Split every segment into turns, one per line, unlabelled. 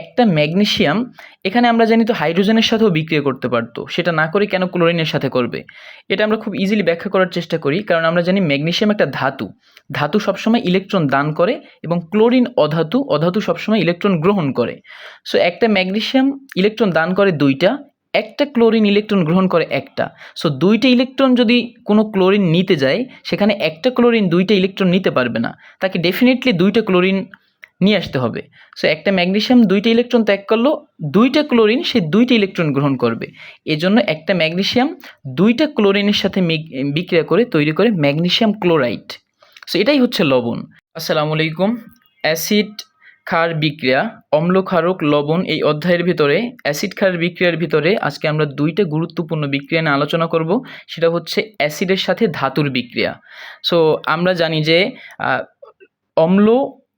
একটা ম্যাগনেশিয়াম, এখানে আমরা জানি তো হাইড্রোজেনের সাথেও বিক্রিয়া করতে পারতো। সেটা না করে কেন ক্লোরিনের সাথে করবে? এটা আমরা খুব ইজিলি ব্যাখ্যা করার চেষ্টা করি, কারণ আমরা জানি ম্যাগনেশিয়াম একটা ধাতু। ধাতু সবসময় ইলেকট্রন দান করে এবং ক্লোরিন অধাতু অধাতু সবসময় ইলেকট্রন গ্রহণ করে। সো একটা ম্যাগনেশিয়াম ইলেকট্রন দান করে দুইটা, একটা ক্লোরিন ইলেকট্রন গ্রহণ করে একটা। সো দুইটা ইলেকট্রন যদি কোনো ক্লোরিন নিতে যায়, সেখানে একটা ক্লোরিন দুইটা ইলেকট্রন নিতে পারবে না। তাকে ডেফিনেটলি দুইটা ক্লোরিন নিয়ে আসতে হবে। সো একটা ম্যাগনেশিয়াম দুইটা ইলেকট্রন ত্যাগ করল, দুইটা ক্লোরিন সে দুইটা ইলেকট্রন গ্রহণ করবে। এজন্য একটা ম্যাগনেসিয়াম দুইটা ক্লোরিনের সাথে বিক্রিয়া করে তৈরি করে ম্যাগনেশিয়াম ক্লোরাইড। সো এটাই হচ্ছে লবণ। আসসালামু আলাইকুম। অ্যাসিড ক্ষার বিক্রিয়া অম্ল ক্ষারক লবণ এই অধ্যায়ের ভিতরে, অ্যাসিড ক্ষার বিক্রিয়ার ভিতরে আজকে আমরা দুইটা গুরুত্বপূর্ণ বিক্রিয়া নিয়ে আলোচনা করব, সেটা হচ্ছে অ্যাসিডের সাথে ধাতুর বিক্রিয়া। সো আমরা জানি যে অম্ল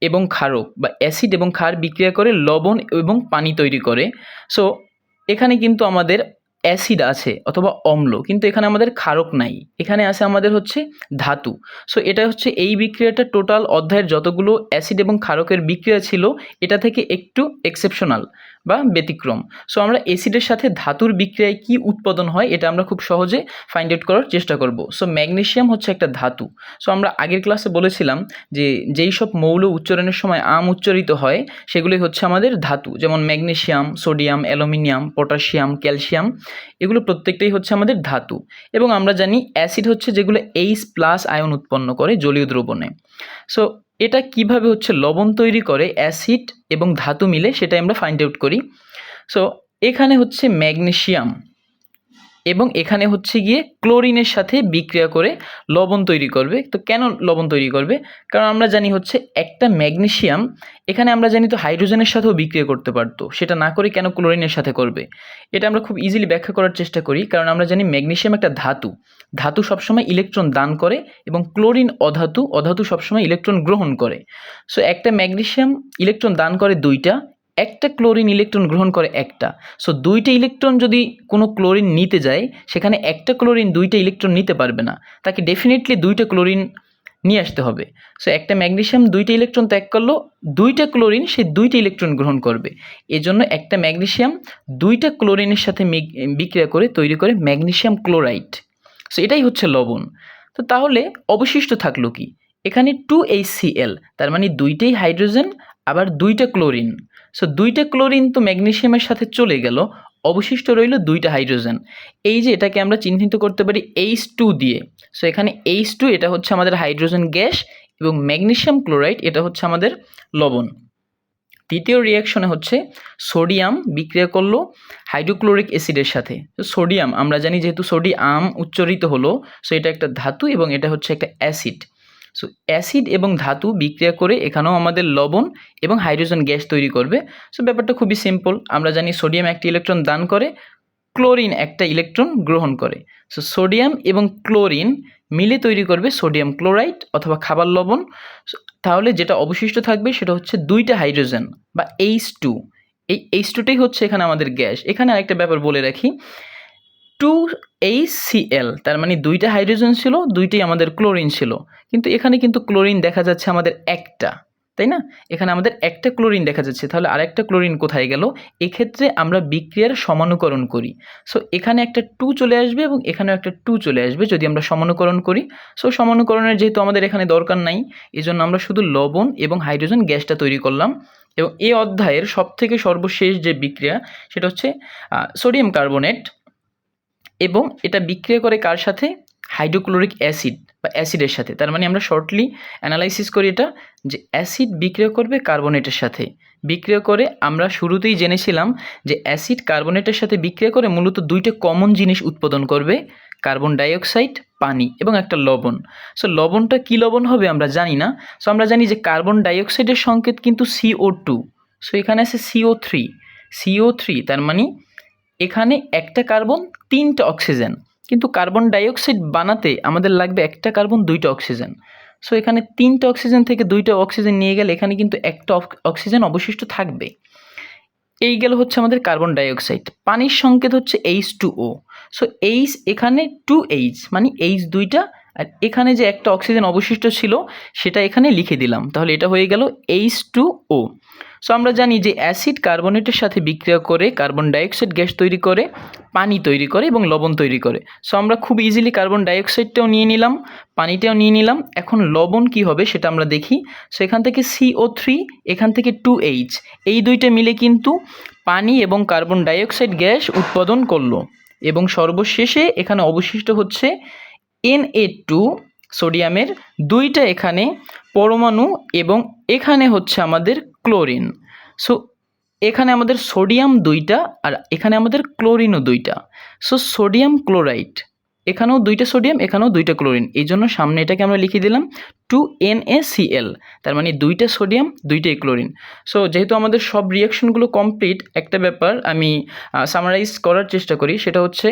এবং ক্ষারক বা অ্যাসিড এবং ক্ষার বিক্রিয়া করে লবণ এবং পানি তৈরি করে। সো এখানে কিন্তু আমাদের অ্যাসিড আছে অথবা অম্ল, কিন্তু এখানে আমাদের ক্ষারক নাই। এখানে আছে আমাদের হচ্ছে ধাতু। সো এটা হচ্ছে এই বিক্রিয়াটা টোটাল অধ্যায়ের যতগুলো অ্যাসিড এবং ক্ষারকের বিক্রিয়া ছিল, এটা থেকে একটু এক্সেপশনাল বা ব্যতিক্রম। সো আমরা অ্যাসিডের সাথে ধাতুর বিক্রিয়ায় কি উৎপাদন হয়, এটা আমরা খুব সহজে ফাইন্ড আউট করার চেষ্টা করব। সো ম্যাগনেশিয়াম হচ্ছে একটা ধাতু। সো আমরা আগের ক্লাসে বলেছিলাম যে, যেই সব মৌল উচ্চারণের সময় আম উচ্চারিত হয় সেগুলি হচ্ছে আমাদের ধাতু। যেমন magnesium, sodium, aluminium, potassium, calcium. এগুলো প্রত্যেকটাই হচ্ছে আমাদের ধাতু। এবং আমরা জানি অ্যাসিড হচ্ছে যেগুলো এইচ প্লাস আয়ন উৎপন্ন করে জলীয় দ্রবণে। সো এটা কীভাবে হচ্ছে লবণ তৈরি করে, অ্যাসিড এবং ধাতু মিলে সেটাই আমরা ফাইন্ড আউট করি। সো এখানে হচ্ছে ম্যাগনেসিয়াম। এবং এখানে হচ্ছে গিয়ে ক্লোরিনের সাথে বিক্রিয়া করে লবণ তৈরি করবে। তো কেন লবণ তৈরি করবে? কারণ আমরা জানি হচ্ছে একটা ম্যাগনেশিয়াম এখানে আমরা জানি তো হাইড্রোজেনের সাথেও বিক্রিয়া করতে পারতো। সেটা না করে কেন ক্লোরিনের সাথে করবে? এটা আমরা খুব ইজিলি ব্যাখ্যা করার চেষ্টা করি। কারণ আমরা জানি ম্যাগনেশিয়াম একটা ধাতু। ধাতু সবসময় ইলেকট্রন দান করে এবং ক্লোরিন অধাতু অধাতু সবসময় ইলেকট্রন গ্রহণ করে। সো একটা ম্যাগনেশিয়াম ইলেকট্রন দান করে দুইটা একটা ক্লোরিন ইলেকট্রন গ্রহণ করে একটা। সো দুইটা ইলেকট্রন যদি কোনো ক্লোরিন নিতে যায়, সেখানে একটা ক্লোরিন দুইটা ইলেকট্রন নিতে পারবে না। তাকে ডেফিনেটলি দুইটা ক্লোরিন নিয়ে আসতে হবে। সো একটা ম্যাগনেশিয়াম দুইটা ইলেকট্রন ত্যাগ করল, দুইটা ক্লোরিন সে দুইটা ইলেকট্রন গ্রহণ করবে। এজন্য একটা ম্যাগনেশিয়াম দুইটা ক্লোরিনের সাথে বিক্রিয়া করে তৈরি করে ম্যাগনেশিয়াম ক্লোরাইড। সো এটাই হচ্ছে লবণ। তো তাহলে অবশিষ্ট থাকল কি? এখানে টু এইচ সিএল তার মানে দুইটাই হাইড্রোজেন, আবার দুইটা ক্লোরিন। সো দুইটা ক্লোরিন তো ম্যাগনেসিয়ামের সাথে চলে গেল। অবশিষ্ট রইল দুইটা হাইড্রোজেন এই যে এটাকে আমরা চিহ্নিত করতে পারি এইচ টু দিয়ে। সো এখানে এইচ টু এটা হচ্ছে আমাদের হাইড্রোজেন গ্যাস এবং ম্যাগনেশিয়াম ক্লোরাইড এটা হচ্ছে আমাদের লবণ। তৃতীয় রিয়াকশনে হচ্ছে সোডিয়াম বিক্রিয়া করল হাইড্রোক্লোরিক অ্যাসিডের সাথে। সোডিয়াম আমরা জানি যেহেতু সোডিয়াম উচ্চারিত হলো সো এটা একটা ধাতু এবং এটা হচ্ছে একটা অ্যাসিড সো অ্যাসিড এবং ধাতু বিক্রিয়া করে এখানেও আমাদের লবণ এবং হাইড্রোজেন গ্যাস তৈরি করবে। সো ব্যাপারটা খুবই সিম্পল আমরা জানি সোডিয়াম একটি ইলেকট্রন দান করে ক্লোরিন একটা ইলেকট্রন গ্রহণ করে। সো সোডিয়াম এবং ক্লোরিন মিলে তৈরি করবে সোডিয়াম ক্লোরাইড অথবা খাবার লবণ। তাহলে যেটা অবশিষ্ট থাকবে সেটা হচ্ছে দুইটা হাইড্রোজেন বা এইচ টু এই এইচ টুটাই হচ্ছে এখানে আমাদের গ্যাস এখানে আরেকটা ব্যাপার বলে রাখি। টু এইচ সিএল তার মানে দুইটা হাইড্রোজেন ছিল, দুইটাই আমাদের ক্লোরিন ছিল। কিন্তু এখানে কিন্তু ক্লোরিন দেখা যাচ্ছে আমাদের একটা, তাই না? এখানে আমাদের একটা ক্লোরিন দেখা যাচ্ছে, তাহলে আরেকটা ক্লোরিন কোথায় গেল? এক্ষেত্রে আমরা বিক্রিয়ার সমানুকরণ করি। সো এখানে একটা টু চলে আসবে এবং এখানেও একটা টু চলে আসবে যদি আমরা সমানুকরণ করি। সো সমানুকরণের যেহেতু আমাদের এখানে দরকার নাই এই জন্য আমরা শুধু লবণ এবং হাইড্রোজেন গ্যাসটা তৈরি করলাম। এবং এই অধ্যায়ের সবথেকে সর্বশেষ যে বিক্রিয়া, সেটা হচ্ছে সোডিয়াম কার্বনেট এবং এটা বিক্রিয়া করে কার সাথে? হাইড্রোক্লোরিক অ্যাসিড বা অ্যাসিডের সাথে। তার মানে আমরা শর্টলি অ্যানালাইসিস করি এটা যে অ্যাসিড বিক্রিয়া করবে কার্বনেটের সাথে। বিক্রিয়া করে আমরা শুরুতেই জেনেছিলাম যে অ্যাসিড কার্বনেটের সাথে বিক্রিয়া করে মূলত দুইটা কমন জিনিস উৎপাদন করবে, কার্বন ডাইঅক্সাইড, পানি এবং একটা লবণ। সো লবণটা কী লবণ হবে আমরা জানি না। সো আমরা জানি যে কার্বন ডাইঅক্সাইডের সংকেত কিন্তু সিও টু সো এখানে আছে সিও থ্রি সিও থ্রি তার মানে এখানে একটা কার্বন, তিনটা অক্সিজেন। কিন্তু কার্বন ডাইঅক্সাইড বানাতে আমাদের লাগবে একটা কার্বন, দুইটা অক্সিজেন। সো, এখানে তিনটা অক্সিজেন থেকে দুইটা অক্সিজেন নিয়ে গেলে এখানে কিন্তু একটা অক- অক্সিজেন অবশিষ্ট থাকবে। এই গেল হচ্ছে আমাদের কার্বন ডাইঅক্সাইড। পানির সংকেত হচ্ছে H two O so H এখানে টু এইচ মানে এইচ দুইটা, আর এখানে যে একটা অক্সিজেন অবশিষ্ট ছিল, সেটা এখানে লিখে দিলাম। তাহলে এটা হয়ে গেল এইচ টু ও সো আমরা জানি যে অ্যাসিড কার্বনেটের সাথে বিক্রিয়া করে কার্বন ডাইঅক্সাইড গ্যাস তৈরি করে, পানি তৈরি করে এবং লবণ তৈরি করে। সো আমরা খুব ইজিলি কার্বন ডাইঅক্সাইডটাও নিয়ে নিলাম, পানিটাও নিয়ে নিলাম। এখন লবণ কি হবে সেটা আমরা দেখি। সো এখান থেকে সিও থ্রি এখান থেকে টু এইচ এই দুইটা মিলে কিন্তু পানি এবং কার্বন ডাইঅক্সাইড গ্যাস উৎপাদন করল। এবং সর্বশেষে এখানে অবশিষ্ট হচ্ছে এন এ টু সোডিয়ামের দুইটা এখানে পরমাণু এবং এখানে হচ্ছে আমাদের ক্লোরিন। সো এখানে আমাদের সোডিয়াম দুইটা আর এখানে আমাদের ক্লোরিনও দুইটা। সো সোডিয়াম ক্লোরাইড, এখানেও দুইটা সোডিয়াম, এখানেও দুইটা ক্লোরিন। এই জন্য সামনে এটাকে আমরা লিখে দিলাম টু এন এ এল তার মানে দুইটা সোডিয়াম, দুইটাই ক্লোরিন। সো যেহেতু আমাদের সব রিয়াকশনগুলো কমপ্লিট, একটা ব্যাপার আমি সামারাইজ করার চেষ্টা করি, সেটা হচ্ছে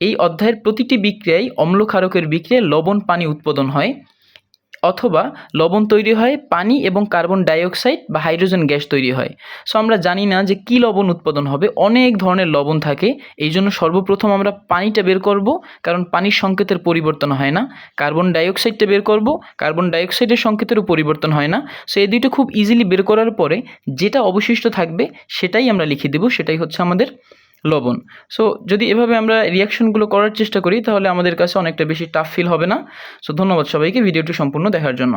এই অধ্যায়ের প্রতিটি বিক্রিয়ায় অম্লক্ষারকের বিক্রিয়ায় লবণ পানি উৎপাদন হয়। অথবা লবণ তৈরি হয়, পানি এবং কার্বন ডাইঅক্সাইড বা হাইড্রোজেন গ্যাস তৈরি হয়। সো আমরা জানি না যে কী লবণ উৎপাদন হবে, অনেক ধরনের লবণ থাকে। এই জন্য সর্বপ্রথম আমরা পানিটা বের করব, কারণ পানির সংকেতের পরিবর্তন হয় না। কার্বন ডাইঅক্সাইডটা বের করব, কার্বন ডাইঅক্সাইডের সংকেতেরও পরিবর্তন হয় না। সো এই দুইটা খুব ইজিলি বের করার পরে যেটা অবশিষ্ট থাকবে, সেটাই আমরা লিখে দেব, সেটাই হচ্ছে আমাদের লবণ। সো যদি এভাবে আমরা রিয়াকশনগুলো করার চেষ্টা করি, তাহলে আমাদের কাছে অনেকটা বেশি টাফ ফিল হবে না। সো ধন্যবাদ সবাইকে ভিডিওটি সম্পূর্ণ দেখার জন্য।